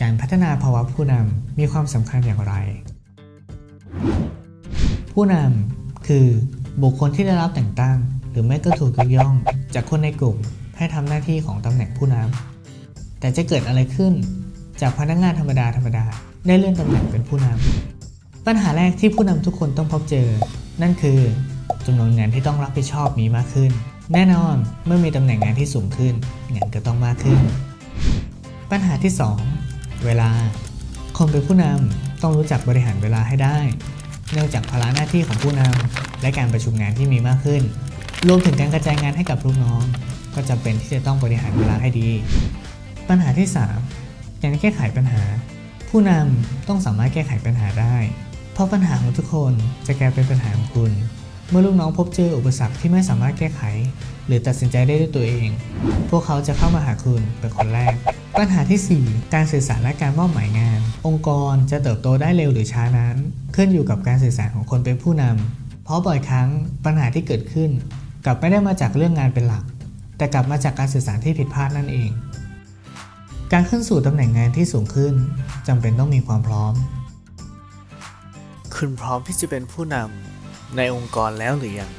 การพัฒนาภาวะผู้นำมีความสำคัญอย่างไร ผู้นำคือบุคคลที่ได้รับแต่งตั้ง หรือไม่ก็ถูกยกย่อง จากคนในกลุ่มให้ทำหน้าที่ของตำแหน่งผู้นำแต่จะเกิดอะไรขึ้น จากพนักงานธรรมดาธรรมดาได้เลื่อนตำแหน่งเป็นผู้นำปัญหาแรกที่ผู้นำทุกคนต้องพบเจอ นั่นคือจำนวนงานที่ต้องรับผิดชอบมีมากขึ้น แน่นอนเมื่อมีตำแหน่งงานที่สูงขึ้นงานก็ต้องมากขึ้น ปัญหาที่ 2 เวลา คนเป็นผู้นำต้องรู้จักบริหารเวลาให้ได้ เนื่องจากภาระหน้าที่ของผู้นำและการประชุมงานที่มีมากขึ้น รวมถึงการกระจายงานให้กับลูกน้อง ก็จำเป็นที่จะต้องบริหารเวลาให้ดี ปัญหาที่ 3 การแก้ไขปัญหา ผู้นำต้องสามารถแก้ไขปัญหาได้ เพราะปัญหาของทุกคนจะกลายเป็นปัญหาของคุณ เมื่อลูกน้องพบเจออุปสรรคที่ไม่สามารถแก้ไข หรือตัดสินใจได้ด้วยตัวเอง พวกเขาจะเข้ามาหาคุณเป็นคนแรก ปัญหาทีสี่4 การสื่อสารและการมอบหมายงาน องค์กรจะเติบโตได้เร็วหรือช้านั้น ขึ้นอยู่กับการสื่อสารของคนเป็นผู้นำเพราะบ่อยครั้งปัญหาที่เกิดขึ้น กลับไม่ได้มาจากเรื่องงานเป็นหลัก แต่กลับมาจากการสื่อสารที่ผิดพลาดนั่นเอง การขึ้นสู่ตำแหน่งงานที่สูงขึ้นจำเป็นต้องมีความพร้อม คุณพร้อมที่จะเป็นผู้นำ ในองค์กรแล้วหรือยัง